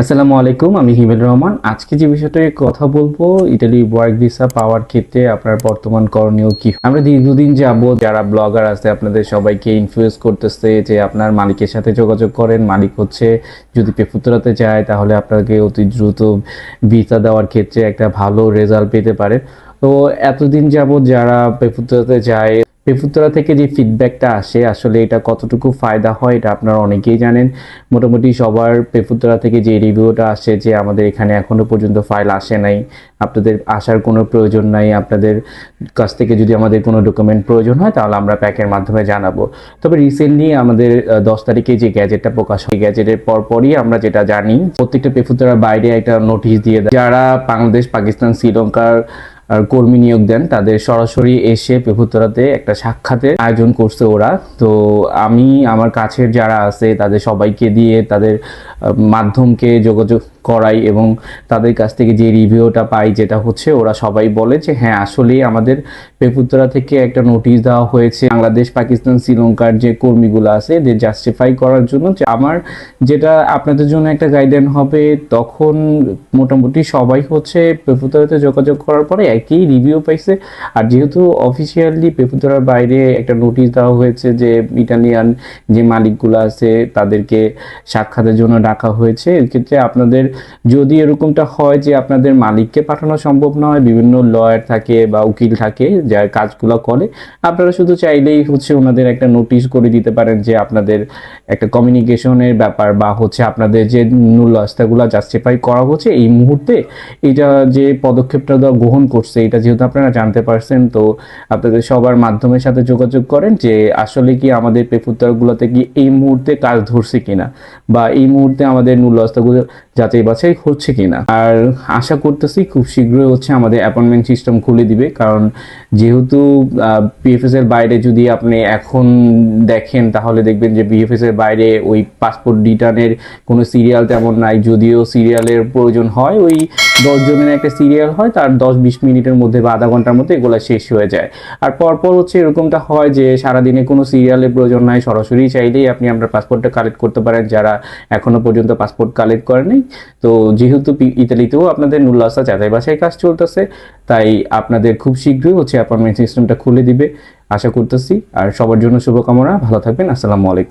আসসালামু আলাইকুম, আমি হিমেল রহমান। আজকে যে বিষয়টা কথা বলব ইটালি ওয়ার্ক ভিসা পাওয়ার ক্ষেত্রে আপনার বর্তমান করণীয় কি? আমরা দীর্ঘদিন যাব যারা ব্লগার আছে, আপনাদের সবাইকে ইনফ্লুয়েন্স করতেছে যে আপনার মালিকের সাথে যোগাযোগ করেন। মালিক হচ্ছে, যদি পেফুতরাতে যায়, তাহলে আপনাকে অতি দ্রুত ভিসা দেওয়ার ক্ষেত্রে একটা ভালো রেজাল্ট পেতে পারে। তো এতদিন যাবত যারা পেফুতরাতে যায় পেফুতরা থেকে যে ফিডব্যাকটা আসে, আসলে এটা কতটুকু ফায়দা হয় এটা আপনারা অনেকেই জানেন। মোটামুটি সবার পেফুতরা থেকে যে রিভিউটা আসে যে আমাদের এখানে এখনও পর্যন্ত ফাইল আসে নাই, আপনাদের আসার কোনো প্রয়োজন নাই, আপনাদের কাছ থেকে যদি আমাদের কোনো ডকুমেন্ট প্রয়োজন হয় তাহলে আমরা প্যাকের মাধ্যমে জানাব। তবে রিসেন্টলি আমাদের দশ তারিখে যে গ্যাজেটটা প্রকাশ হয় গ্যাজেটের পরপরই আমরা যেটা জানি, প্রত্যেকটা পেফুতরার বাইরে একটা নোটিশ দিয়ে দেয়। যারা বাংলাদেশ, পাকিস্তান, শ্রীলঙ্কার কর্মী নিয়োগ দেন, তাদের সরাসরি এসে পেপুতরাতে একটা সাক্ষাতের আয়োজন করছে ওরা। তো আমি, আমার কাছের যারা আছে, তাদের সবাইকে দিয়ে তাদের মাধ্যমকে যোগাযোগ করাই এবং তাদের কাছ থেকে যে রিভিউটা পাই যেটা হচ্ছে, ওরা সবাই বলে যে হ্যাঁ আসলেই আমাদের পেপুতরা থেকে একটা নোটিশ দেওয়া হয়েছে। বাংলাদেশ, পাকিস্তান, শ্রীলঙ্কার যে কর্মীগুলো আছে, এদের জাস্টিফাই করার জন্য যে আমার যেটা আপনাদের জন্য একটা গাইডলাইন হবে। তখন মোটামুটি সবাই হচ্ছে পেপুতরাতে যোগাযোগ করার পরে একই রিভিউ পাইছে। আর যেহেতু অফিসিয়ালি পেপুতরার বাইরে একটা নোটিশ দেওয়া হয়েছে যে ইটালিয়ান যে মালিকগুলো আছে, তাদেরকে সাক্ষাতের জন্য ডাকা হয়েছে এক্ষেত্রে আপনাদের যদি এরকমটা হয় যে আপনাদের মালিককে পাঠানো সম্ভব নয়, বিভিন্ন লয়ার থাকে বা উকিল থাকে যার কাজগুলো করে, আপনারা শুধু চাইলেই হচ্ছে ওনাদের একটা নোটিশ করে দিতে পারেন যে আপনাদের একটা কমিউনিকেশনের ব্যাপার বা হচ্ছে আপনাদের যে নুল্লাস্তাগুলো জাস্টিফাই করা হচ্ছে, এই মুহূর্তে এটা যে পদক্ষেপটা গ্রহণ করছে এটা যেহেতু আপনারা জানতে পারছেন, তো আপনাদের সবার মাধ্যমের সাথে যোগাযোগ করেন যে আসলে কি আমাদের পেফুত্তরগুলোতে কি এই মুহূর্তে কাজ ধরছে কিনা বা এই মুহূর্তে আমাদের নুল্লাস্তাগুলো যাচাই বাছাই হচ্ছে কিনা। আর আশা করতেছি খুব শীঘ্রই হচ্ছে আমাদের অ্যাপয়েন্টমেন্ট সিস্টেম খুলে দিবে, কারণ যেহেতু বিএফএস এর বাইরে যদি আপনি এখন দেখেন, তাহলে দেখবেন যে বিএফএস এর বাইরে ওই পাসপোর্ট রিটার্নের কোনো সিরিয়াল তেমন নাই, যদিও সিরিয়ালের প্রয়োজন হয় ওই দশ জনের একটা সিরিয়াল হয়, তার দশ বিশ মিনিটের মধ্যে বা আধা ঘণ্টার মধ্যে এগুলো শেষ হয়ে যায়। আর পরপর হচ্ছে এরকমটা হয় যে সারাদিনে কোনো সিরিয়ালের প্রয়োজন নাই, সরাসরি চাইলেই আপনি আপনার পাসপোর্টটা কালেক্ট করতে পারেন, যারা এখনও পর্যন্ত পাসপোর্ট কালেক্ট করেনি তো যেহেতু ইতালিতেও আপনাদের নুল্লাসা যাচাই বাছাই কাজ চলতেছে, তাই আপনাদের খুব শীঘ্রই হচ্ছে অ্যাপয়েন্টমেন্ট সিস্টেমটা খুলে দিবে। আশা করতেছি, আর সবার জন্য শুভকামনা, ভালো থাকবেন, আসসালামু আলাইকুম।